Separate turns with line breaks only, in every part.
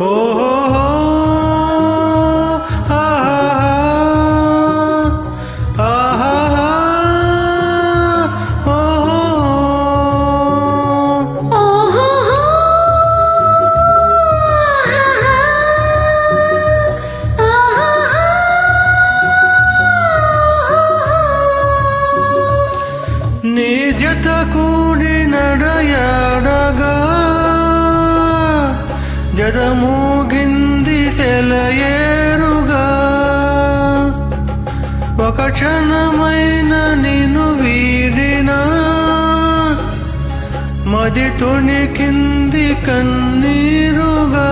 ఓహో నీ జత కూడి నడయాడగా జదమూగింది సెలయేరుగా. ఒక క్షణమైన నిను వీడినా. మది తొణికింది కన్నీరుగా.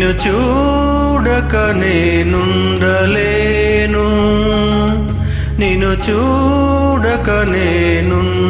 నిన్ను చూడక నేనుండలేను. నిన్ను చూడక
నేనుండ